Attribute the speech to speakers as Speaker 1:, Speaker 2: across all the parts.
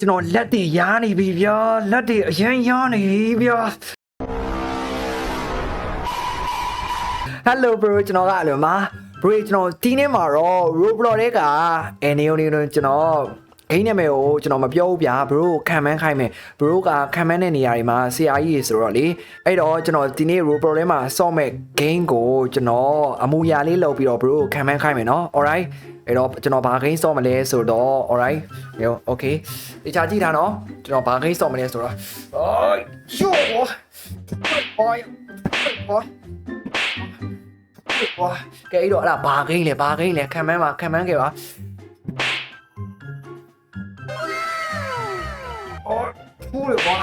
Speaker 1: ကျွန်တော်လက်တွေရားနေပြီဗျာလက်တွေအရင်ရားနေပြီဗျာ Hello bro ကျွန်တော်ကအလိုမှာ bro ကျွန်တော်ဒီနေ့မှာတော့ Roblox တဲ့ကအဲနေုံနေုံကျွန်တော်ဂိမ်းနာမည်ကိုကျွန်တော်မပြောဘူးဗျာ bro ခံမှန်းခိုင်းမယ် bro ကခံမှန်းတဲ့နေရာတွေမှာဆရာကြီးဆိုတော့လေအဲ့တော့ကျွန်တော်ဒီနေ့ Roblox ထဲမှာဆော့မဲ့ game ကိုကျွန်တော်အမူအရာလေးလုပ်ပြီးတော့ bro ခံမှန်းခိုင်းမယ်နော် alright အဲ့တော့ကျွန်တော်ဘာ game ဆော့မလဲဆိုတော့ alright ရော okay ဒီချာကြည့်တာနော်ကျွန်တော်ဘာ game ဆော့မလဲဆိုတော့အိုးရှောအိုးအိုးအိုး哇，ကဲအဲ့တော့အဲ့ဒါဘာဂိမ်းလဲဘာဂိမ်းလဲခံမန်းပါခံမန်းခဲ့ပါအော်ဖူးလေကွာ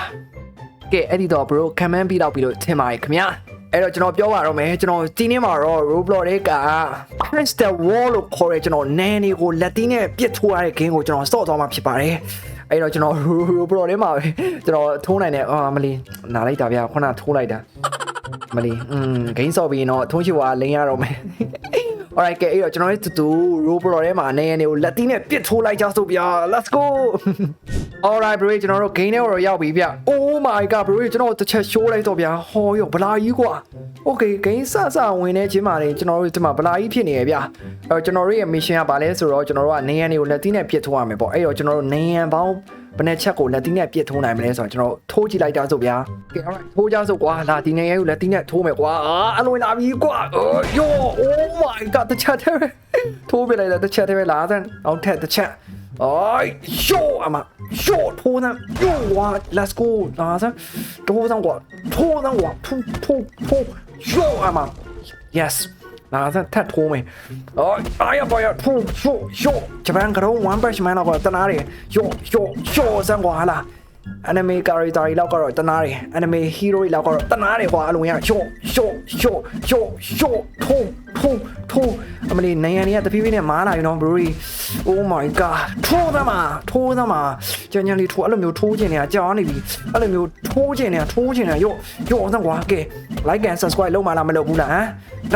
Speaker 1: ကဲအဲ့ဒီတော့ bro ခံမန်းပြီးတော့ပြီးလို့ထင်ပါတယ်ခင်ဗျာအဲ့တော့ကျွန်တော်ပြောပါတော့မယ်ကျွန်တော်ဒီနေ့မှာတော့ Roblox တွေက Crystal Wall လို့ခေါ်တဲ့ကျွန်တော်နန်းတွေကိုလက်တီးနဲ့ပြစ်ထိုးရတဲ့ game ကိုကျွန်တော်စော့သွားမှာဖြစ်ပါတယ်အဲ့တော့ကျွန်တော် Roblox ထဲမှာပဲကျွန်တော်ထိုးနိုင်တယ်အာမလီနားလိုက်တာဗျာခုနထိုးလိုက်တာမလီอืมဂိမ်းဆော့ပြီးရင်တော့ထုံးချီဝါလိန်ရတော့မယ် Alright ကဲအဲ့တော့ကျွန်တော်ရဲ့တူတူ Roblox ထဲမှာအနေနဲ့ကိုလက်တီးနဲ့ပစ်ထိုးလိုက်ကြစို့ဗျာ Let's go Alright bro ကျွန်တော်တို့ game ထဲကိုတော့ရောက်ပြီဗျ Oh my god bro ကျွန်တော်တစ်ချက် show လိုက်တော့ဗျာဟောရောဗလာကြီးကွာ Okay game စစဝင်နေချင်းပါလေကျွန်တော်တို့ဒီမှာဗလာကြီးဖြစ်နေရဗျအဲ့တော့ကျွန်တော်တို့ရဲ့ mission ကဘာလဲဆိုတော့ကျွန်တော်တို့ကနေရန်တွေကိုလက်တီးနဲ့ပစ်ထိုးရမယ်ပေါ့အဲ့တော့ကျွန်တော်တို့နေရန်ပေါင်းဘယ်နဲ့ချက်ကိုလက်တီးနဲ့ပြစ်ထိုးနိုင်မလဲဆိုတော့ကျွန်တော်ထိုးကြည့်လိုက်တာဆိုဗျာကဲ alright ထိုးကြဆိုကွာလာဒီနေရဲကိုလက်တီးနဲ့ထိုးမယ်ကွာအာအလွန်လာပြီကွာအော်ယော oh my god တစ်ချက်တည်းပဲထိုးပြလိုက်တယ်တစ်ချက်တည်းပဲလာစမ်းအောင်ထက်တစ်ချက် အိုးယောအမယောထိုးစမ်းယောဝါ let's go လာစမ်းထိုးစမ်းကွာထိုးစမ်းကွာထိုးထိုးထိုးယောအမ yes လာစမ်းထပ်ထိုးမယ်အော်အားရပါရထိုးယောယောဂျပန်ကတော့ one punch man တော့တနားတယ်ယောယောယောစမ်းကွာဟာလား anime character တွေလောက်ကတော့တနားတယ် anime hero တွေလောက်ကတော့တနားတယ်ကွာအလုံးရရှော့ရှော့ရှော့ရှော့ရှော့ထုံးထုံးထုံးအမလီနိုင်ငံတွေကတဖြည်းဖြည်းနဲ့မားလာပြီနော် bro oh my god ထိုးသမားထိုးသမားကြံကြံလေးထိုးအဲ့လိုမျိုးထိုးချင်နေတာကြာနေပြီအဲ့လိုမျိုးထိုးချင်နေတာထိုးချင်နေတာယော့ယော့စမ်းကွာကဲ like and subscribe လုပ်မှလားမလုပ်ဘူးလားဟမ်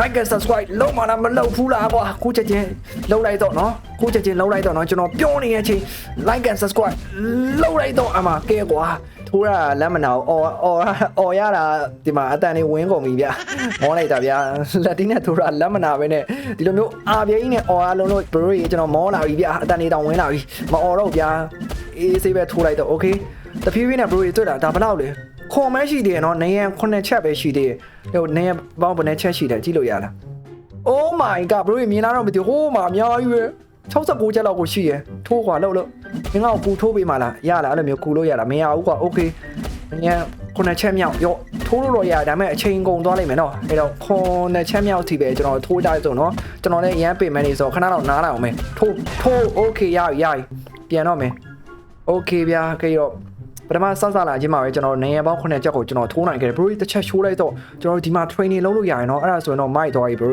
Speaker 1: like and subscribe လုပ်မှလားမလုပ်ဘူးလားကွာခုချက်ချင်းလုပ်လိုက်တော့နော်ခုချက်ချင်းလုပ်လိုက်တော့နော်ကျွန်တော်ပြောနေတဲ့အချိန် like and subscribe လုပ်လိုက်တော့အမကဲကွာထိုးတာလက်မနာဘူးအော်အော်အော်ရတာဒီမှာအတန်လေးဝင်းကုန်ပြီဗျမောလိုက်တာဗျလက်တီးနဲ့ထိုးတာလက်မနာပဲနဲ့ဒီလိုမျိုးအာပြင်းနဲ့အော်အားလုံးလို့ဘရိုကြီးကျွန်တော်မောလာပြီဗျအတန်လေးတောင်ဝင်းလာပြီမအော်တော့ဗျအေးဆေးပဲထိုးလိုက်တော့ okay တဖြည်းဖြည်းနဲ့ဘရိုကြီးတွေ့တာဒါဘယ်လောက်လဲခွန်မဲရှိတယ်နော်နေရန်ခုနှစ်ချက်ပဲရှိသေးတယ်ဟိုနေရန်ပေါင်းဘယ်နှစ်ချက်ရှိတယ်ကြည့်လို့ရလား Oh my god bro မြင်လာတော့မသိဘူးဟိုးမှာအများကြီးပဲ 69ချက်လောက်ကိုရှိရယ်ထိုးခွာလို့လို့မင်းကကူထိုးပေးမှလားရလားအဲ့လိုမျိုးကူလို့ရလားမရဘူးကွာ okay ညခုနှစ်ချက်မြောက်ရော့ထိုးလို့တော့ရတယ်ဒါပေမဲ့အချိန်ကုန်သွားလိမ့်မယ်နော်အဲ့တော့ခုနှစ်ချက်မြောက်ထိပဲကျွန်တော်ထိုးကြရဆိုနော်ကျွန်တော်လည်းရမ်းပေမယ်နေဆိုခဏတော့နားလိုက်အောင်မယ်ထိုးထိုး okay ရပြီရပြီပြန်တော့မယ် okay ဗျာခေရောပထမစစလာခြင်းမှာပဲကျွန်တော်နေရပေါင်း9ချက်ကိုကျွန်တော်ထိုးနိုင်ခဲ့တယ် bro တစ်ချက်ရှိုးလိုက်တော့ကျွန်တော်ဒီမှာ training လုပ်လို့ရရင်တော့အဲ့ဒါဆိုရင်တော့မိုက်သွားပြီ bro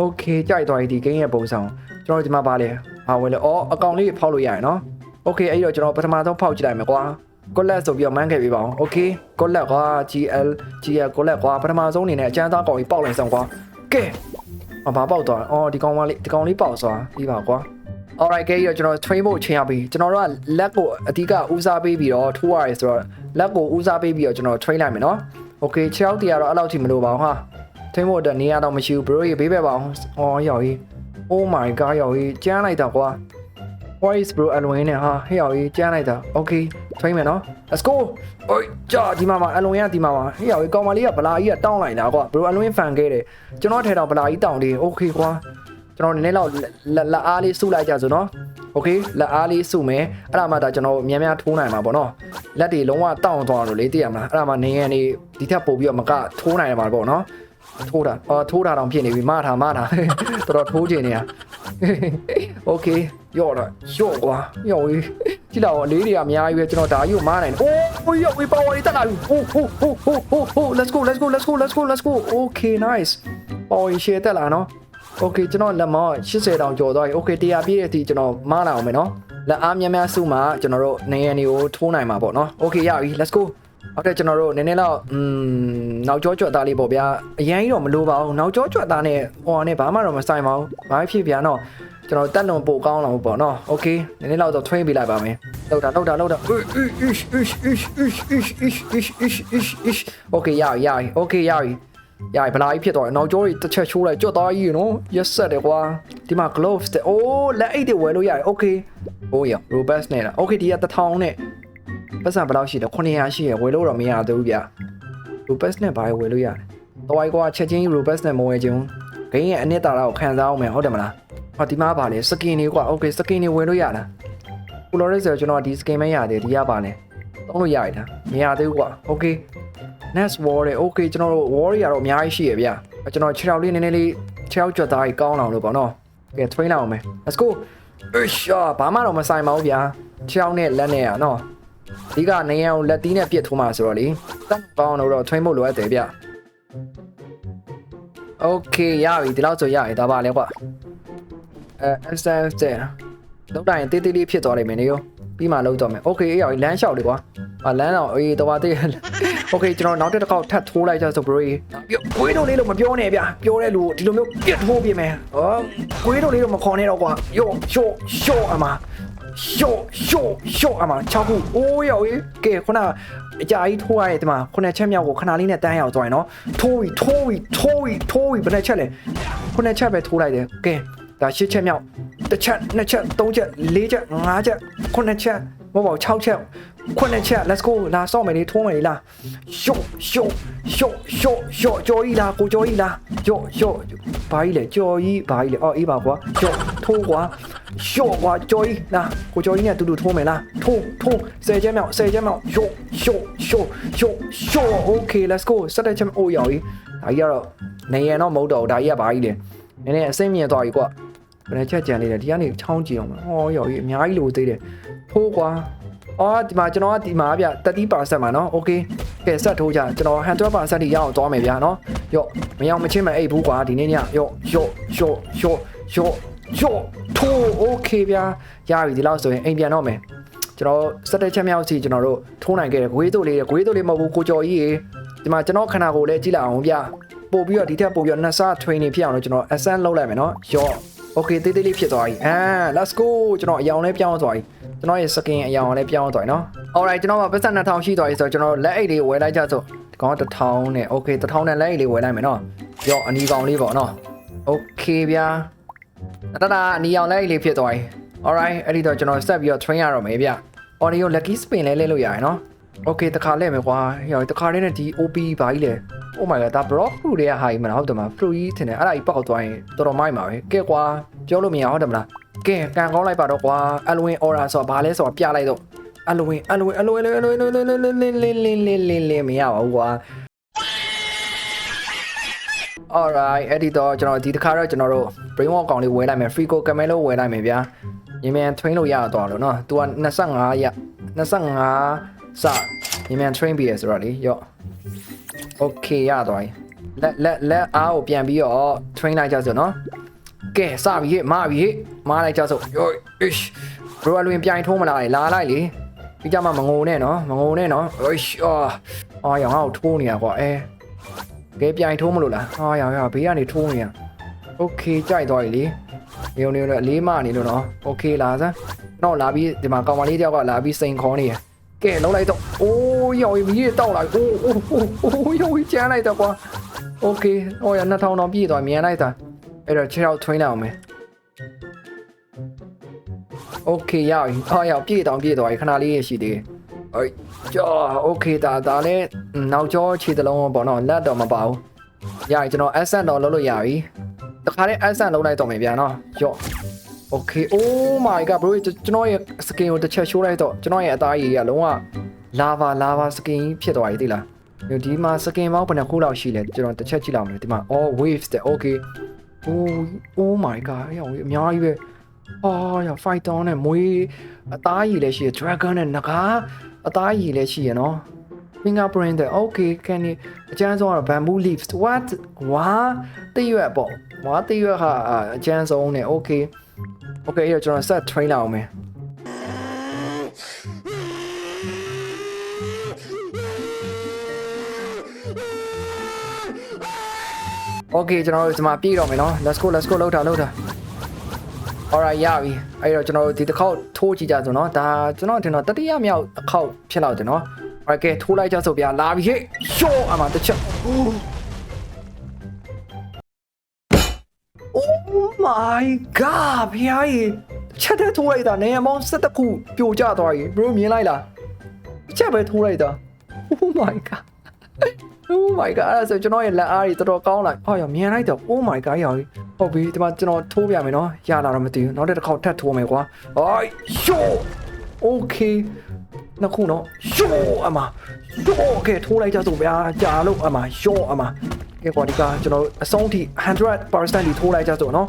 Speaker 1: okay ကြိုက်သွားပြီဒီ game ရဲ့ပုံစံ ကျွန်တော်ဒီမှာပါလေဟာဝင်လေအော်အကောင့်လေးဖောက်လို့ရရင်နော် okay အဲ့တော့ကျွန်တော်ပထမဆုံးဖောက်ကြည့်လိုက်မယ်ကွာ collet ဆိုပြီးတော့ man ခဲ့ပြီးပါအောင် okay collet ကွာ gl gl collet ကွာပထမဆုံးအနေနဲ့အကျန်းသားကောင်ကြီးပေါက်လိုက်ဆောင်ကွာကဲအဘာပေါက်သွားအော်ဒီကောင်မလေးဒီကောင်လေးပေါက်သွားပြီးပါကွာ alright ကဲရကျွန်တော် train ဖို့ချိန်ရပြီကျွန်တော်တို့ကလက်ကိုအဓိကဦးစားပေးပြီးတော့ထိုးရတယ်ဆိုတော့လက်ကိုဦးစားပေးပြီးတော့ကျွန်တော် train လိုက်မယ်နော် okay 6ရောက်တည်ရတော့အဲ့လောက်ထိမလိုပါဘူးဟာ train ဖို့အတွက်နေရာတော့မရှိဘူး bro ရေဘေးပဲပါအောင်ဟောရောက်ကြီး oh my god ရောက်ကြီးကျန်းလိုက်တာကွာ what is bro အလွန်နဲ့ဟာဟဲ့ရောက်ကြီးကျန်းလိုက်တာ okay train မယ်နော် let's go အိုးကြာဒီမှာမှာအလွန်ရဒီမှာမှာဟဲ့ရောက်ကြီးကောင်မလေးကဗလာကြီးကတောင်းလိုက်တာကွာ bro အလွန်ဖန်ခဲ့တယ်ကျွန်တော်ထဲတော့ဗလာကြီးတောင်းတယ် okay ကွာ ကျွန်တော်နည်းနည်းတော့လက်အားလေးစုလိုက်ကြစို့နော်โอเคလက်အားလေးစုမယ်အဲ့ဒါမှဒါကျွန်တော်များများထိုးနိုင်မှာပေါ့နော်လက်တွေလုံးဝတောင့်သွားလို့လေသိရမလားအဲ့ဒါမှနေရနေဒီထက်ပို့ပြီးတော့မကထိုးနိုင်မှာပေါ့နော် ထိုးတာအော်ထိုးတာတော့ဖြစ်နေပြီမထားမထားတော်တော်ထိုးချင်နေတာโอเคရော့တော့ရော့ကွာရော့ဝေးကြည့်တော့လေးတွေကအများကြီးပဲကျွန်တော်ဒါကြီးကိုမားနိုင်တယ်အိုးရော့ဝေးပါဝါလေးတက်လာပြီဟိုးဟိုးဟိုးဟိုးဟိုးဟိုး let's go let's go let's go let's go let's go okay nice ပါဝါရှယ်တက်လာနော် โอเคကျွန်တော်လက်မောင်း80တောင်ကျော်သွားပြီโอเค100ပြည့်တဲ့အထိကျွန်တော်မားလာအောင်မယ်နော်လက်အားများများစုမှကျွန်တော်တို့နေရန်တွေကိုထိုးနိုင်မှာပေါ့နော်โอเคရပြီ let's go ဟုတ်တယ်ကျွန်တော်တို့နည်းနည်းတော့อืมနောက်ကြောကြွက်သားလေးပေါ့ဗျာအရင်ကြီးတော့မလိုပါဘူးနောက်ကြောကြွက်သားနဲ့ဟိုအနေဘာမှတော့မဆိုင်ပါဘူးဘာဖြစ်ဗျာနော်ကျွန်တော်တက်လွန်ပို့ကောင်းလာမှုပေါ့နော်โอเคနည်းနည်းတော့ထွင်းပေးလိုက်ပါမယ်လောက်တာလောက်တာလောက်တာโอเคရပြီရပြီโอเคရပြီရပြီဘလာကြီးဖြစ်သွားတယ်နောက်ကြောတွေတစ်ချက်ချိုးလိုက်ကြွက်သားကြီးနော်ရက်ဆက်တယ်ကွာဒီမှာ gloves တဲ့အိုးလက်အိတ်တွေဝယ်လို့ရတယ်โอเคဟိုးရ robust နဲ့လားโอเคဒီက1000နဲ့ ပတ်စံဘယ်လောက်ရှိလဲ900ရှိရဝယ်လို့တော့မရသေးဘူးဗျ robust နဲ့ဘာဝယ်လို့ရတယ်တော့ကွာချက်ချင်း robust နဲ့မဝယ်ချင်ဘူးဂိမ်းရဲ့အနှစ်သာရကိုခံစားအောင်မယ်ဟုတ်တယ်မလားဟောဒီမှာပါလေ skin တွေကွာ okay skin တွေဝယ်လို့ရလား Polaris ဆိုတော့ကျွန်တော်ဒီ skin ပဲရတယ်ဒီရပါလေသုံးလို့ရရတာမရသေးဘူးကွာ okay next war တဲ့ okay ကျွန်တော်တို့ war တွေကတော့အများကြီးရှိရဗျကျွန်တော်ခြေထောက်လေးနည်းနည်းလေးခြေထောက်ကြွက်သားကြီးကောင်းအောင်လို့ပေါ့နော်ကဲ train လောက်အောင်မယ် let's go အရှာဘာမှတော့မဆိုင်ပါဘူးဗျာခြေထောက်နဲ့လက်နဲ့อ่ะနော် ဒီကနေအောင်လက်သီးနဲ့ပြစ်ထိုးမှာဆိုတော့လေတက်ကောင်းတော့ train ဖို့လိုအပ်တယ်ဗျ okay ရပြီဒီလောက်ဆိုရပြီဒါပါလေကွာအဲ SF တဲ့လောက်တိုင်းတေးသေးလေးဖြစ်သွားလိမ့်မယ်နေရောပြီးမှလောက်တော့မယ် okay အေးရောလမ်းလျှောက်လေကွာအာလမ်းတော့အေးတော့တေး okay ကျွန်တော်နောက်တစ်ခေါက်ထပ်ထိုးလိုက်ကြဆို bro ပြောကွေးတို့လေးလို့မပြောနဲ့ဗျပြောတဲ့လူဒီလိုမျိုးပြစ်ထိုးပြမယ်ဟောကွေးတို့လေးလို့မခေါ်နဲ့တော့ကွာယောရှော့ရှော့အမ ရှော့ရှော့ရှော့အမ6ခုအိုးရောကဲခုနအကြာကြီးထိုးရတဲ့ဒီမှာခုနချက်မြောက်ကိုခဏလေးနဲ့တန်းရောက်သွားရင်နော်ထိုးပြီးထိုးပြီးထိုးပြီးထိုးပြီးဘယ်နဲ့ချက်လဲခုနချက်ပဲထိုးလိုက်တယ်ကဲဒါရှစ်ချက်မြောက်တစ်ချက်နှစ်ချက်သုံးချက်လေးချက်ငါးချက်ခုနှစ်ချက် မဟုတ်ပါဘူး6ချက်ခုနှစ်ချက် let's go လာစောင့်မယ်လေထိုးမယ်လေလားရှော့ရှော့ရှော့ရှော့ရှော့ကြော်ကြီးလားကိုကြော်ကြီးလားရှော့ရှော့ဘာကြီးလဲကြော်ကြီးဘာကြီးလဲအော်အေးပါကွာရှော့ထိုးကွာရှော့ကွာကြော်ကြီးလားကိုကြော်ကြီးနဲ့အတူတူထိုးမယ်လားထိုးထိုးဆယ်ချက်မြောက်ဆယ်ချက်မြောက်ရှော့ရှော့ရှော့ရှော့ရှော့ okay let's go စတဲ့ချက်အိုးရောက်ကြီးဒါကြီးကတော့နေရတော့မဟုတ်တော့ဘူးဒါကြီးကဘာကြီးလဲနည်းနည်းအစိမ့်မြင်သွားပြီကွာဘယ်နဲ့ချက်ကြံနေတယ်ဒီကနေချောင်းကြည့်အောင်ဟောရောက်ကြီးအများကြီးလိုသေးတယ် ထိုးကွာအော်ဒီမှာကျွန်တော်ကဒီမှာဗျ30%မှာနော်โอเคကဲဆက်ထိုးကြကျွန်တော်100%ထိရအောင်သွားမယ်ဗျာနော်ယော့မရောက်မချင်းမအိပ်ဘူးကွာဒီနေ့ညယော့ယော့ယော့ယော့ယော့ယော့ထိုးโอเคဗျာရပြီဒီလောက်ဆိုရင်အိမ်ပြန်တော့မယ်ကျွန်တော်စက်တဲ့ချက်မြောက်စီကျွန်တော်တို့ထိုးနိုင်ခဲ့တယ်ဂွေးတို့လေးဂွေးတို့လေးမဟုတ်ဘူးကိုကျော်ကြီးရေဒီမှာကျွန်တော်ခန္ဓာကိုယ်လည်းကြည့်လိုက်အောင်ဗျာပို့ပြီးတော့ဒီထက်ပို့ပြီးတော့နှစ်ဆ training ဖြစ်အောင်လို့ကျွန်တော် ascent လုပ်လိုက်မယ်နော်ယော့ okay တေးသေးလေးဖြစ်သွားပြီအာ let's go ကျွန်တော်အယောင်လေးပြောင်းသွားပြီ ကျွန်တော်ရဲ့ skin အယောင်လေးပြောင်းသွားပြီနော် alright ကျွန်တော်ကပတ်စံ2000ရှိသွားပြီဆိုတော့ကျွန်တော်လက်အိတ်လေးဝယ်လိုက်ကြဆိုဒီကောင်1000နဲ့ okay 1000နဲ့လက်အိတ်လေးဝယ်လိုက်မယ်နော်ရောအနီကောင်လေးပေါ့နော် okay ဗျာတတအနီအောင်လက်အိတ်လေးဖြစ်သွားပြီ alright အဲ့ဒီတော့ကျွန်တော်ဆက်ပြီးတော့ train ရတော့မယ်ဗျ audio lucky spin လဲလဲလို့ရရနော် okay တခါလဲမယ်ကွာရောတခါလေးနဲ့ဒီ OP ဘာကြီးလဲ oh my god ဒါ block fruit တွေကဟာကြီးမလားဟုတ်တယ်မလား fruit ကြီးထင်တယ်အဲ့ဒါကြီးပောက်သွားရင်တော်တော်မိုက်မှာပဲကဲကွာပြောလို့မရဟုတ်တယ်မလား ကဲကန်ကောင်းလိုက်ပါတော့ကွာ Halloween aura ဆိုတာဘာလဲဆိုတာပြလိုက်တော့ Halloween Halloween Halloween Halloween Halloween လင်းလင်းလင်းလင်းလင်းလင်းမရပါဘူးကွာ alright အဲ့ဒီတော့ကျွန်တော်ဒီတစ်ခါတော့ကျွန်တော်တို့ brain walk ကောင်လေးဝယ်လိုက်မယ် free go camelo ဝယ်လိုက်မယ်ဗျာညီမန် train လို့ရတော့လို့နော် तू က25ရ25စညီမန် train ပြီးရဆိုတော့လေရော့ okay ရတော့လက်လက်လက်အားကိုပြန်ပြီးတော့ train လိုက်ကြစို့နော် ကဲစပြီဟဲ့မပြီဟဲ့မလိုက်ကြစို့ယော ish bro အလွင်ပြိုင်ထိုးမလားလေလာလိုက်လေဒီကြမှာမငုံနဲ့နော်မငုံနဲ့နော် ish အာအာရောင်ငါ့ကိုထိုးနေရကွာအဲကဲပြိုင်ထိုးမလို့လားအာရောင်ရောင်ဘေးကနေထိုးနေရ okay ကြိုက်သွားပြီလေနေုံနေုံလေးမနေလို့နော် okay လာစမ်းတော့လာပြီးဒီမှာကောင်မလေးတယောက်ကလာပြီးစိန်ခေါ်နေရကဲလုံးလိုက်တော့အိုးရောင်ကြီးတောက်လာအိုးအိုးအိုးအိုးရောင်ကြီးကျန်းလိုက်တော့ကွာ okay ဟောရ2000တော့ပြည့်သွားမြန်လိုက်တာ အဲ့တော့ခြေထောက်ထွင်းလိုက်အောင်မယ် okay ရပြီအော်ရပြည့်တောင်ပြည့်သွားပြီခဏလေးရရှိသေးတယ်အေးကြော okay ဒါဒါလည်းနောက်ကျောခြေတလုံးပေါ့နော်လက်တော့မပါဘူးရပြီကျွန်တော် accent တော့လုပ်လို့ရပြီတခါလေး accent လုပ်လိုက်တော့မယ်ဗျာနော်ကြော okay oh my god bro ကျွန်တော်ရဲ့ skin ကိုတစ်ချက်ရှိုးလိုက်တော့ကျွန်တော်ရဲ့အသားရည်ကလုံးဝ lava lava skin ဖြစ်သွားပြီသိလားဒီမှာ skin ပေါင်းဘယ်နှခုလောက်ရှိလဲကျွန်တော်တစ်ချက်ကြည့်လောက်မယ်ဒီမှာ all waves တဲ့ okay oh oh my god ရောအများကြီးပဲအော်ရ fight on နဲ့မွေးအသားရည်လည်းရှိရ dragon နဲ့ငကားအသားရည်လည်းရှိရနော် fingerprint တဲ့ okay can you အကျန်းဆုံးကတော့ bamboo leaves what ဝါတရွက်ပေါ့ဝါတရွက်ဟာအကျန်းဆုံးနဲ့ okay okay အဲ့တော့ကျွန်တော် set train လောက်အောင်မယ် Okay ကျွန်တော်တို့ဒီမှာပြေးတော့မယ်နော် let's go let's go လောက်တာလောက်တာ alright ရပြီအဲ့တော့ကျွန်တော်တို့ဒီတစ်ခေါက်ထိုးကြည့်ကြဆိုနော်ဒါကျွန်တော်ထင်တော့တတိယမြောက်အခေါက်ဖြစ်လောက်တယ်နော် alright ကဲထိုးလိုက်ကြဆိုဗျာလာပြီဟေ့ရှော့အမှတစ်ချက် Oh my god ဖျားကြီးချက်တဲ့ထိုးလိုက်တာနေမောင်း၁၁ခုပြိုကျသွားပြီ bro မြင်လိုက်လားချက်ပဲထိုးလိုက်တာ Oh my god Oh my god အဲ့ဒါဆိုကျွန်တော်ရဲ့လက်အားကြီးတော်တော်ကောင်းလာဟောရမြင်လိုက်တော့ Oh my god ရောင်ဟုတ်ပြီဒီမှာကျွန်တော်ထိုးပြမယ်နော်ရလာတော့မသိဘူးနောက်တစ်ခါထပ်ထိုးမယ်ကွာဟိုင်းရှိုး Okay နှစ်ခုနော်ရှိုးအမရှိုးကဲထိုးလိုက်ကြဆိုဗျာကြာလို့အမရှိုးအမကဲကွာဒီကကျွန်တော်အဆုံးထိ100%ဒီထိုးလိုက်ကြဆိုနော်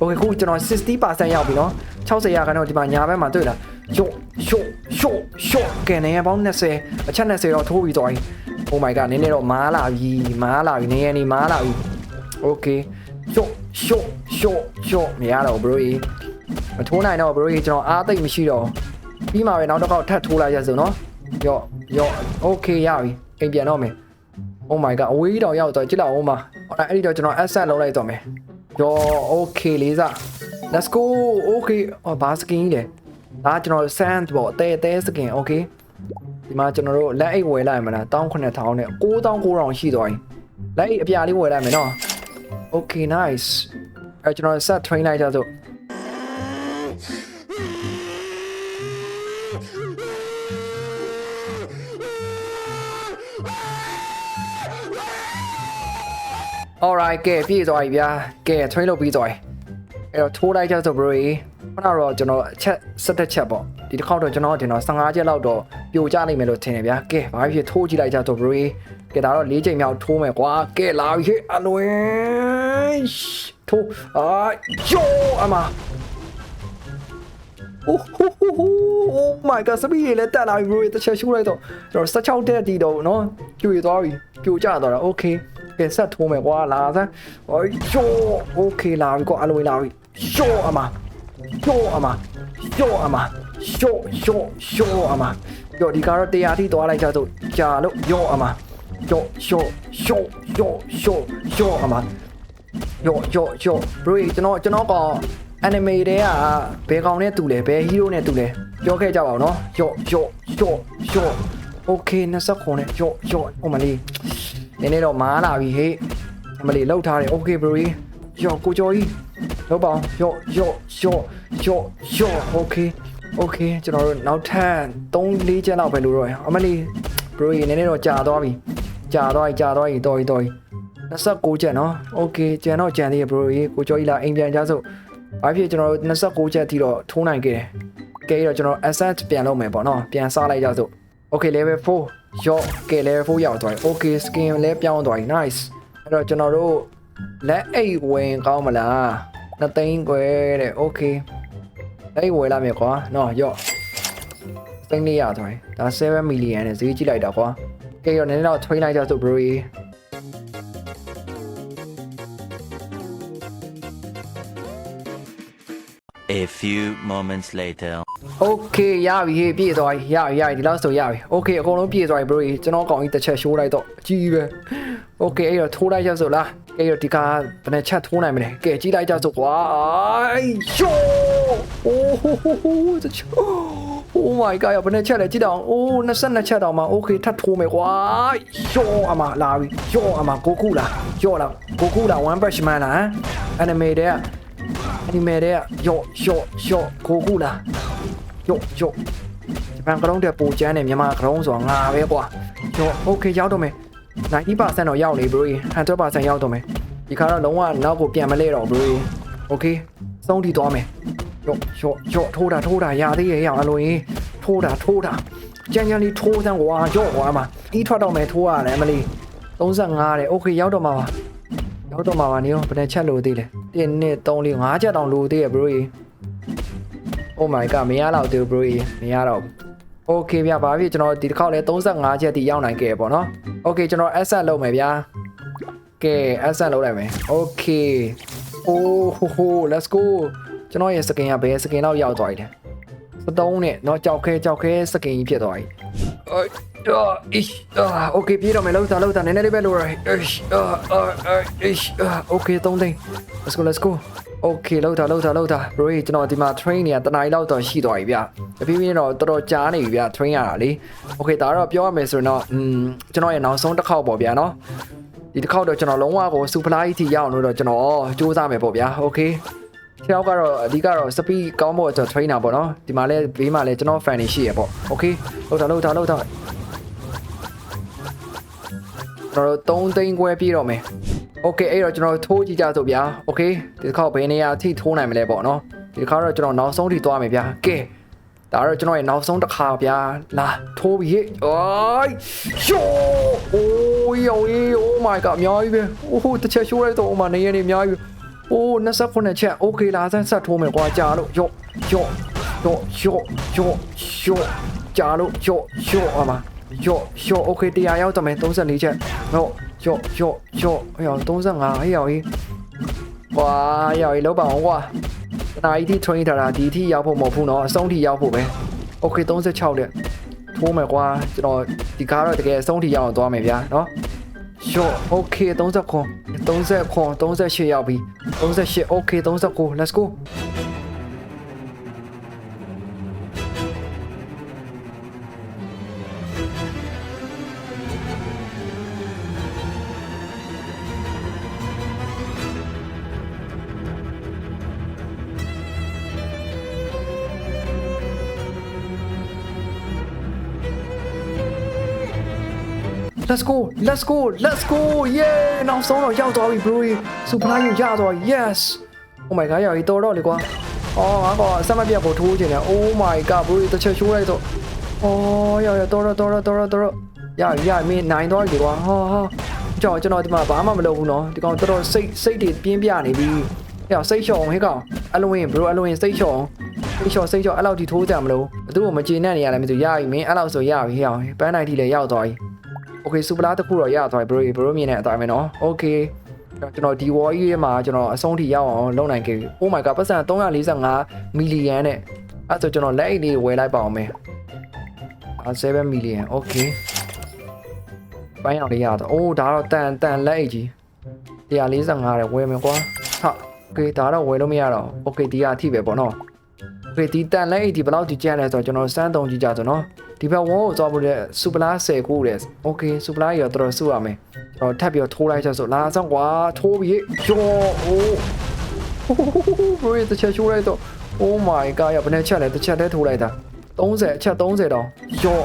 Speaker 1: Okay ခုကျွန်တော်60%ရောက်ပြီနော်60ရာခိုင်နှုန်းဒီမှာညာဘက်မှာတွေ့လားရှိုးရှိုးရှိုးရှိုးကဲနေရပေါင်း20အချက်20တော့ထိုးပြီးသွားပြီ Oh my god နည်းနည်းတော့မားလာပြီမားလာပြီနေရနေမားလာပြီ Okay ရှိုးရှိုးရှိုးရှိုးမရတော့ bro ကြီးမထိုးနိုင်တော့ bro ကြီးကျွန်တော်အားသိပ်မရှိတော့ပြီးမှပဲနောက်တစ်ခေါက်ထပ်ထိုးလိုက်ရစို့နော်ယော့ယော့ Okay ရပြီအိမ်ပြန်တော့မယ် Oh my god အဝေးတော့ရောက်တော့ကြည့်လောက်အောင်ပါဟောအဲ့ဒီတော့ကျွန်တော် asset လုံးလိုက်တော့မယ်ယော Okay လေးစား Let's go Okay အော်ဘာစကင်ကြီးလဲဒါကျွန်တော် sand ပေါ့အသေးအသေးစကင် Okay ဒီမှာကျွန်တော်တို့လက်အိတ်ဝယ်လိုက်မလား19000နဲ့9900ရှိသွားပြီလက်အိတ်အပြာလေးဝယ်လိုက်မယ်နော် Okay nice အဲကျွန်တော် set train လိုက်ကြစို့ Alright ကဲပြည့်သွားပြီဗျာကဲ train လုပ်ပြီးသွားပြီအဲ့တော့ထိုးလိုက်ကြဆို bro ခုနကတော့ကျွန်တော်အချက်17ချက်ပေါ့ဒီတစ်ခေါက်တော့ကျွန်တော်တင်တော့15ချက်လောက်တော့ ပြိုကျနိုင်မယ်လို့ထင်တယ်ဗျာကဲဘာဖြစ်ထိုးကြည့်လိုက်ကြဆို bro ကဲဒါတော့၄ချိန်မြောက်ထိုးမယ်ကွာကဲလာပြီဟဲ့အလွင်ထိုးအာယိုအမ Oh, oh, oh, oh my god စပီးရလက်တက်လာပြီ bro တစ်ချက်ရှိုးလိုက်တော့ကျွန်တော်16တက်တီတော့နော်ပြိုသွားပြီပြိုကျသွားတာ okay ကဲဆက်ထိုးမယ်ကွာလာစမ်းဟိုရှိုး okay လာပြီကွာအလုံးလာပြီရှိုးအမရှိုးအမရှိုးအမရှိုးရှိုးရှိုးအမ ယောဒီကတော့တရားထိသွားလိုက်ကြဆိုကြာလို့ယောအမယောရှိုးရှိုးရှိုးရှိုးရှိုးအမယောယောယော bro ကျွန်တော်ကျွန်တော်က anime တွေကဘယ်ကောင်နဲ့တူလဲဘယ် hero နဲ့တူလဲပြောခဲ့ကြပါဦးနော်ယောယောယောယော okay 29နဲ့ယောယောဟိုမလေးနည်းနည်းတော့မားလာပြီဟေးအမလေးလောက်ထားတယ် okay bro ယောကိုကျော်ကြီးလောက်ပါအောင်ယောယောယောယောယော okay okay ကျွန်တော်တို့နောက်ထပ်3 4ချက်လောက်ပဲလို့တော့ရအမလေး bro နည်းနည်းတော့ကြာသွားပြီကြာသွားပြီကြာသွားပြီတော်ပြီတော်ပြီ29ချက်နော် okay ကျန်တော့ကျန်သေးရ bro ကိုကျော်ကြီးလာအိမ်ပြန်ကြစို့။ဘာဖြစ်ကျွန်တော်တို့29ချက်အထိတော့ထိုးနိုင်ခဲ့တယ်။ကဲတော့ကျွန်တော် asset ပြန်လုပ်မယ်ပေါ့နော်။ပြန်စားလိုက်ကြစို့။ Okay level 4ရော့ကဲ level 4ရောက်သွားပြီ။ Okay skin လည်းပြောင်းသွားပြီ။ Nice ။အဲ့တော့ကျွန်တော်တို့လက်အိတ်ဝင်ကောင်းမလား။နှစ်သိန်းခွဲတဲ့ Okay ။လက် အိတ်ဝင်လာမယ်ကွာ။နော်ရော့။သိန်းလေးရသွားပြီ။ဒါ7 million နဲ့ဈေးကြည့်လိုက်တာကွာ။ကဲတော့နည်းနည်းတော့ train လိုက်ကြစို့ bro ။
Speaker 2: A few moments later.
Speaker 1: Okay ရပြီဟေ့ပြည့်သွားပြီရပြီရပြီဒီလောက်ဆိုရပြီ Okay အကုန်လုံးပြည့်သွားပြီ bro ကျွန်တော်ကောင်ကြီးတစ်ချက်ရှိုးလိုက်တော့အကြီးပဲ Okay အဲ့တော့ထိုးလိုက်ကြစို့လားကဲတော့ဒီကဘယ်နဲ့ချက်ထိုးနိုင်မလဲကဲကြီးလိုက်ကြစို့ကွာအိုး ရှိုးအိုးဟိုဟိုဟိုတချိုး Oh my god ဘယ်နဲ့ချက်လဲကြည့်တော့အိုး22ချက်တော့မှ Okay ထပ်ထိုးမယ်ကွာရှိုးအမလာပြီရှိုးအမကိုကူလာရော့လာကိုကူလာ one punch man လား anime တဲ့အဲ့ဒီမဲ့တဲ့ရော့ရော့ရော့ကိုကူလာ ယော့ယော့ဂျပန်ကရုံးတဲ့ပိုကျန်းတယ်မြန်မာကရုံးဆိုတာငါပဲကွာယော့โอเคရောက်တော့မယ်90%တော့ရောက်နေ bro 100%ရောက်တော့မယ်ဒီခါတော့လုံးဝနောက်ကိုပြန်မလဲတော့ bro โอเคစုံးထိသွားမယ် ယော့ယော့ယော့ထိုးတာထိုးတာရသေးရဲ့ရအောင်အလိုရင်ထိုးတာထိုးတာကြမ်းကြမ်းလေးထိုးစမ်းကွာယော့ကွာမှာအီးထွက်တော့မယ်ထိုးရတယ်မလီ35တဲ့โอเคရောက်တော့မှာပါရောက်တော့မှာပါနေရောဘယ်နဲ့ချက်လို့သေးလဲ1 2 3 4 5ချက်တောင်လို့သေးရဲ့ bro Oh my god မရတော့သေးဘူး bro မရတော့ဘူး Okay ဗျာဘာဖြစ်ကျွန်တော်ဒီတစ်ခေါက်လဲ35ချက်တိရောက်နိုင်ခဲ့ပေါ့နော် Okay ကျွန်တော် asset လုပ်မယ်ဗျာကဲ asset လုပ်လိုက်မယ် Okay Oh ho ho let's go ကျွန်တော်ရဲ့ skin ကဘယ် skin လောက်ရောက်သွားပြီလဲစတုံးနဲ့เนาะကြောက်ခဲကြောက်ခဲ skin ကြီးဖြစ်သွားပြီအော်အာအစ်အာโอเคပြေးတော့မယ်လောက်တာလောက်တာနည်းနည်းလေးပဲလိုရအစ်အာအာအစ်အာ Okay 3သိန်း Let's go let's go โอเคလောက်တာလောက်တာလောက်တာ bro ကြီးကျွန်တော်ဒီမှာ train နေရတနားရီလောက်တော့ရှိသွားပြီဗျတဖြည်းဖြည်းတော့တော်တော်ကြားနေပြီဗျ train ရတာလေโอเคဒါတော့ပြောရမယ်ဆိုရင်တော့อืมကျွန်တော်ရဲ့နောက်ဆုံးတစ်ခေါက်ပေါ့ဗျာနော်ဒီတစ်ခေါက်တော့ကျွန်တော်လုံးဝကို super light ထိရအောင်လို့တော့ကျွန်တော်စူးစမ်းမယ်ပေါ့ဗျာโอเค ခြေောက်ကတော့အဓိကတော့ speed ကောင်းဖို့ကျွန်တော် trainer ပေါ့နော်ဒီမှာလဲဘေးမှာလဲကျွန်တော် fan တွေရှိရပေါ့ okay ဟုတ်တာလို့တာလို့တာကျွန်တော်တို့3သိန်းခွဲပြေးတော့မယ် okay အဲ့တော့ကျွန်တော်ထိုးကြည့်ကြဆိုဗျာ okay ဒီတစ်ခေါက်ဘယ်နေရာအထိထိုးနိုင်မလဲပေါ့နော်ဒီတစ်ခါတော့ကျွန်တော်နောက်ဆုံးထိသွားမယ်ဗျာကဲဒါတော့ကျွန်တော်ရဲ့နောက်ဆုံးတစ်ခါဗျာလာထိုးပြီးဟေ့အိုးရှိုးအိုးယော် oh my god အများကြီးပဲအိုးတစ်ချက်ရှိုးလိုက်တော့ဟိုမှာနေရနေအများကြီးပဲ အိုး29ချက်โอเคလာစမ်းဆက်ထိုးမယ်ကွာကြာလို့ယောယောယောယောယောယောကြာလို့ယောယောအမယောယောโอเคတရားရောက်တော့မယ်34ချက်ဟုတ် ယောယောယောဟေ့အောင်35ဟေ့အောင်ကြီးဝါရောက်ကြီးလောက်ပါအောင်ကွာတနာကြီးထိ train ထားတာဒီထိရောက်ဖို့မဟုတ်ဘူးเนาะအဆုံးထိရောက်ဖို့ပဲ okay 36တဲ့ထိုးမယ်ကွာကျွန်တော်ဒီကားတော့တကယ်အဆုံးထိရောက်အောင်သွားမယ်ဗျာเนาะ Sure, okay, 30ခွန်30ခွန်38ရောက်ပြီ38 okay 39 let's go Let's go Let's go Let's go yeah နောက်ဆုံးတော့ရောက်သွားပြီ bro super ရရသွား yes Oh my god ရောက်ပြီတော်တော့လေကွာအော်ငါကအဆက်မပြတ်ကိုထိုးချင်တယ် Oh my god bro တစ်ချက်ရှိုးလိုက်တော့အော်ရောက်ရတော်တော့တော်တော့တော်တော့တော်တော့ရရမင်းနိုင်သွားပြီကွာဟာဟာကြောက်ကျွန်တော်ဒီမှာဘာမှမလုပ်ဘူးနော်ဒီကောင်တော်တော်စိတ်စိတ်တွေပြင်းပြနေပြီဟဲ့စိတ်လျှော်အောင်ဟဲ့ကောင်အလုံးဝင် bro အလုံးဝင်စိတ်လျှော်အောင်စိတ်လျှော်စိတ်လျှော်အဲ့လောက်ထိထိုးကြမလို့ဘသူ့ကိုမကျေနပ်နေရလဲမသိဘူးရပြီမင်းအဲ့လောက်ဆိုရပြီဟဲ့အောင်ပန်းနိုင်ထိလည်းရောက်သွားပြီ โอเคစူပလာတစ်ခုတော့ရသွားပြီ bro bro မြင်တဲ့အတိုင်းပဲเนาะโอเคကျွန်တော်ဒီ wall ကြီးမှာကျွန်တော်အဆုံးထိရောက်အောင်လုပ်နိုင်ခဲ့ပြီ Oh my god ပတ်စံ345 million နဲ့အဲ့ဆိုကျွန်တော်လက်အိတ်လေးဝယ်လိုက်ပါအောင်မယ်အာ7 million okay ပိုင်းအောင်လေးရတော့အိုးဒါတော့တန်တန်လက်အိတ်ကြီး145တဲ့ဝယ်မယ်ကွာဟာโอเคဒါတော့ဝယ်လို့မရတော့ okay ဒီကအထိပဲပေါ့နော် okay ဒီတန်လက်အိတ်ဒီဘယ်လောက်ကြီးကျန်လဲဆိုတော့ကျွန်တော်စမ်းတုံကြည့်ကြဆိုနော် ဒီဘက်ဝန်းကိုသွားဖို့တဲ့စူပလာ10ခုတဲ့ okay စူပလာရောတော်တော်စုရမယ်ကျွန်တော်ထပ်ပြီးထိုးလိုက်ချက်ဆိုလာဆောင်ကွာထိုးပြီးယောအိုးဘယ်တချက်ချိုးလိုက်တော့ oh my god ရဘယ်နဲ့ချက်လဲတစ်ချက်တည်းထိုးလိုက်တာ30အချက်30တောင်ယော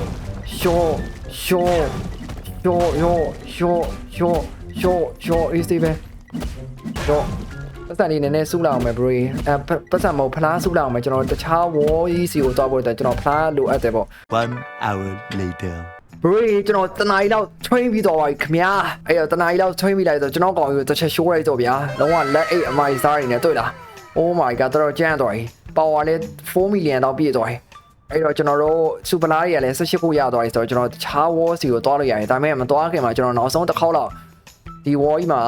Speaker 1: ယောယောယောယောယောယောယောယော easy ပဲယော ပတ်စံလေးနည်းနည်းစုလောက်အောင်မယ် bro အဲပတ်စံမဟုတ်ဖလားစုလောက်အောင်မယ်ကျွန်တော်တခြား wall ကြီးစီကိုသွားဖို့အတွက်ကျွန်တော်ဖလားလိုအပ်တယ်ပေါ့
Speaker 2: One hour later.
Speaker 1: bro ကျွန်တော်တနားရီလောက် train ပြီးတော့ပါပြီခင်ဗျာအဲ့တော့တနားရီလောက် train ပြီးလိုက်တော့ကျွန်တော်ကောင်ကြီးတစ်ချက် show လိုက်တော့ဗျာလုံးဝလက်အိတ်အမိုက်စားရနေတွေ့လား oh my god တော်တော်ကြမ်းသွားပြီ power လည်း4 million တော့ပြည့်သွားပြီအဲ့တော့ကျွန်တော်တို့ super light ရလည်း18ခုရသွားပြီဆိုတော့ကျွန်တော်တခြား wall စီကိုသွားလို့ရတယ်ဒါပေမဲ့မသွားခင်မှာကျွန်တော်နောက်ဆုံးတစ်ခေါက်လောက်ဒီ wall ကြီးမှာ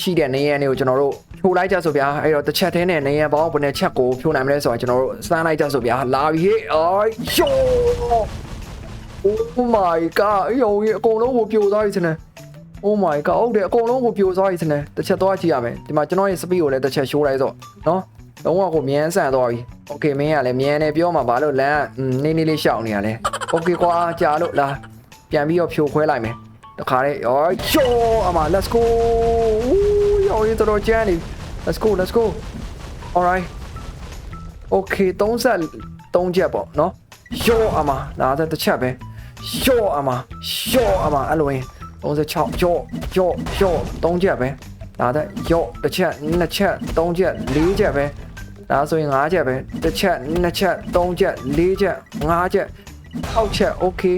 Speaker 1: ရှိတဲ့နေရန်တွေကိုကျွန်တော်တို့ ဖြိုလိုက်ကြဆိုဗျာအဲ့တော့တစ်ချက်သေးနဲ့နေရန်ပေါင်းဘယ်နှချက်ကိုဖြိုနိုင်မလဲဆိုတော့ကျွန်တော်တို့စမ်းလိုက်ကြဆိုဗျာလာပြီဟေးအိုးရှော Oh my god အယောကြီးအကုန်လုံးကိုပြိုသွားပြီစနေ Oh my god ဟုတ်တယ်အကုန်လုံးကိုပြိုသွားပြီစနေတစ်ချက်သွားကြည့်ရမယ်ဒီမှာကျွန်တော်ရဲ့ speed ကိုလည်းတစ်ချက် show လိုက်တော့နော်လုံးဝကိုမြန်ဆန်သွားပြီ Okay မင်းကလည်းမြန်နေပြောမှာဘာလို့လမ်းနေနေလေးရှောင်နေရလဲ Okay ကွာကြာလို့လာပြန်ပြီးတော့ဖြိုခွဲလိုက်မယ်တခါလေးအော်ချိုးအမ let's go ယောကြီးတော်တော်ကြမ်းနေ let's go let's go alright Okay 33ချက်ပေါ့နော်ယောအမလာတဲ့တစ်ချက်ပဲယောအမယောအမအဲ့လိုရင်36ယောယောယော3ချက်ပဲလာတဲ့ယောတစ်ချက်နှစ်ချက်3ချက်4ချက်ပဲဒါဆိုရင်5ချက်ပဲတစ်ချက်နှစ်ချက်3ချက်4ချက်5ချက်6ချက် okay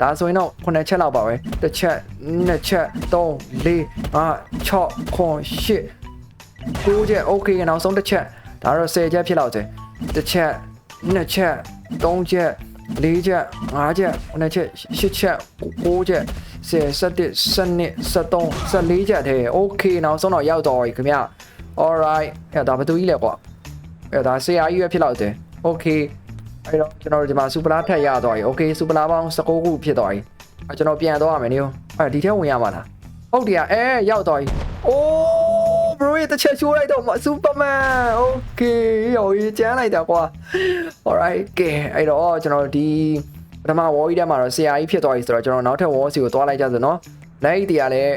Speaker 1: ဒါဆိုရင်တော့9ချက်လောက်ပါပဲတစ်ချက်နှစ်ချက်3 4 5 6 9 10 9ချက် okay နောက်ဆုံးတစ်ချက်ဒါတော့10ချက်ဖြစ်လောက်တယ်တစ်ချက်နှစ်ချက်3ချက်4ချက်5ချက်9ချက်10ချက်9ချက်10 11 12 13 14ချက်တည်း okay နောက်ဆုံးတော့ရောက်တော့ပြီခင်ဗျ alright အဲ့ဒါဘာတူကြီးလဲကွာအဲ့ဒါဆရာကြီးပဲဖြစ်လောက်တယ် okay အဲ့တော့ကျွန်တော်တို့ဒီမှာစူပလာထက်ရသွားပြီ okay စူပလာပေါင်း19ခုဖြစ်သွားပြီအဲ့ကျွန်တော်ပြန်သွားရမယ်နေအဲ့ဒီထဲဝင်ရမှာလားဟုတ်တယ်အဲရောက်သွားပြီ oh bro ရဲ့တစ်ချက်ရှိုးလိုက်တော့မ Superman okay ရောကျန်းလိုက်တာကွာ alright ကဲအဲ့တော့ကျွန်တော်ဒီပထမ wall ကြီးထဲမှာတော့ဆရာကြီးဖြစ်သွားပြီဆိုတော့ကျွန်တော်နောက်ထပ် wall စီကိုသွားလိုက်ကြစို့နော်လက်အိတ်တရားလည်း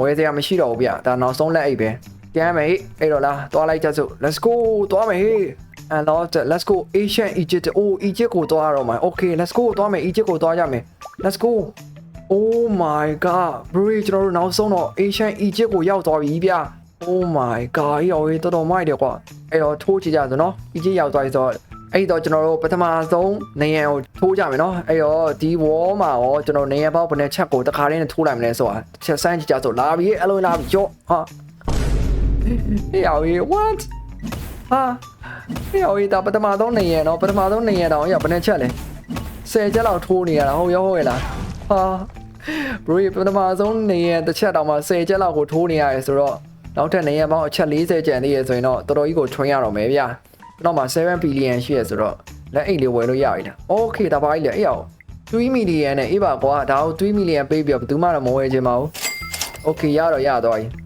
Speaker 1: ဝယ်စရာမရှိတော့ဘူးဗျဒါနောက်ဆုံးလက်အိတ်ပဲကျန်းမယ်ဟိအဲ့တော့လားသွားလိုက်ကြစို့ let's go သွားမယ်ဟိ and lost let's go Asian Egypt အိုး Egypt ကိုသွားရတော့မှာ okay let's go သွားမယ် Egypt ကိုသွားကြမယ် let's go oh my god bro ကျွန်တော်တို့နောက်ဆုံးတော့ Asian Egypt ကိုရောက်သွားပြီဗျ oh my god ရောရေတော်တော်မိုက်တယ်ကွာအဲ့တော့ထိုးချကြဆိုနော် Egypt ရောက်သွားပြီဆိုတော့အဲ့တော့ကျွန်တော်တို့ပထမဆုံးနေရန်ကိုထိုးကြမယ်နော်အဲ့တော့ဒီ wall မှာရောကျွန်တော်နေရန်ပေါက်ဘယ်နဲ့ချက်ကိုတခါတည်းနဲ့ထိုးလိုက်မလဲဆိုတာချက်စမ်းကြည့်ကြဆိုလာပြီအဲ့လိုလာပြီရော့ဟာဟေးရောရေ what ဟာ ဟေးရောရေဒါပထမဆုံးနေရန်နော်ပထမဆုံးနေရန်တော့ရဘယ်နဲ့ချက်လဲ10ချက်လောက်ထိုးနေရတာဟုတ်ရောဟုတ်ရဲ့လားဟာ bro ပထမဆုံးနေရန်တစ်ချက်တောင်မှ10ချက်လောက်ကိုထိုးနေရတယ်ဆိုတော့နောက်ထပ်နေရန်ပေါင်းအချက်40ကျန်သေးရဆိုရင်တော့တော်တော်ကြီးကိုထွင်းရတော့မယ်ဗျာကျွန်တော်မှာ7 billion ရှိရဆိုတော့လက်အိတ်လေးဝယ်လို့ရပြီလား okay ဒါပါကြီးလေအဲ့ရောက်3 million နဲ့အေးပါကွာဒါကို3 million ပေးပြီးတော့ဘယ်သူမှတော့မဝယ်ချင်ပါဘူး okay ရတော့ရတော့ပြီ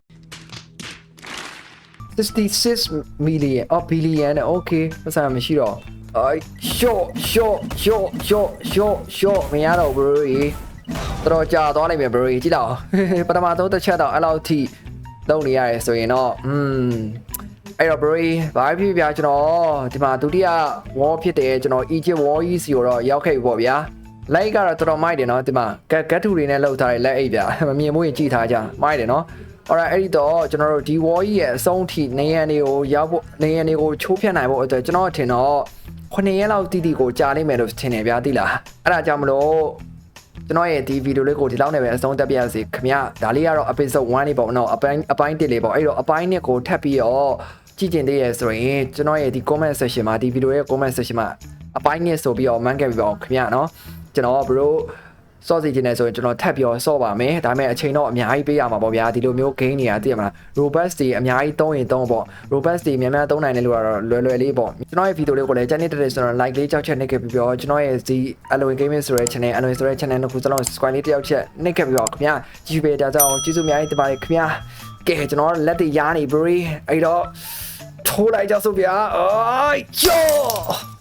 Speaker 1: 66 million အော် billion နဲ့ okay ပတ်စံမရှိတော့အိုင် short short short short short short မရတော့ဘူး bro တော်တော်ကြာသွားလိုက်ပြီ bro ကြည့်တော့ပထမဆုံးတစ်ချက်တော့အဲ့လောက်ထိလုပ်နေရတယ်ဆိုရင်တော့อืมအဲ့တော့ bro ဘာဖြစ်ဖြစ်ဗျာကျွန်တော်ဒီမှာဒုတိယ wall ဖြစ်တယ်ကျွန်တော် Egypt wall ကြီးစီကိုတော့ရောက်ခဲ့ပြီပေါ့ဗျာလိုက်ကတော့တော်တော်မိုက်တယ်နော်ဒီမှာကတ်ကတ်ထူတွေနဲ့လောက်ထားတဲ့လက်အိပ်ဗျာမမြင်ဘူးရင်ကြည့်ထားကြမိုက်တယ်နော် alright အဲ့ဒီတော့ကျွန်တော်တို့ဒီ wall ကြီးရဲ့အဆုံးထိနေရန်တွေကိုရောက်ဖို့နေရန်တွေကိုချိုးဖြတ်နိုင်ဖို့အတွက်ကျွန်တော်ထင်တော့9ရက်လောက်တိတိကိုကြာနိုင်မယ်လို့ထင်တယ်ဗျာသိလားအဲ့ဒါကြောင့်မလို့ကျွန်တော်ရဲ့ဒီဗီဒီယိုလေးကိုဒီလောက်နဲ့ပဲအဆုံးသတ်ပြရစီခင်ဗျဒါလေးကတော့ episode 1လေးပေါ့နော်အပိုင်းအပိုင်း1လေးပေါ့အဲ့တော့အပိုင်း1ကိုထပ်ပြီးတော့ကြည့်ကျင်သေးရဆိုရင်ကျွန်တော်ရဲ့ဒီ comment section မှာဒီဗီဒီယိုရဲ့ comment section မှာအပိုင်း1ဆိုပြီးတော့ man ခဲ့ပြီးပါအောင်ခင်ဗျနော်ကျွန်တော် bro စောစီခြင်းနေဆိုရင်ကျွန်တော်ထပ်ပြီးတော့စော့ပါမယ်ဒါပေမဲ့အချိန်တော့အများကြီးပေးရမှာပေါ့ဗျာဒီလိုမျိုး game တွေကသိရမလား robust တွေအများကြီးသုံးရင်သုံးပေါ့ robust တွေများများသုံးနိုင်တယ်လို့ကတော့လွယ်လွယ်လေးပေါ့ကျွန်တော်ရဲ့ဗီဒီယိုလေးကိုလည်းကြိုက်နေတဲ့ဆိုတော့ like လေးကြောက်ချက်နှိပ်ခဲ့ပြီးတော့ကျွန်တော်ရဲ့ဒီ Alloy Gaming ဆိုတဲ့ channel Alloy ဆိုတဲ့ channel တစ်ခုစလုံး subscribe လေးတစ်ယောက်ချက်နှိပ်ခဲ့ပြီးတော့ခင်ဗျာကြည့်ပေးကြကြအောင်ကျေးဇူးအများကြီးတင်ပါတယ်ခင်ဗျာကဲကျွန်တော်လက်တွေရားနေပြီအဲ့တော့ထိုးလိုက်ကြစို့ဗျာအိုးယော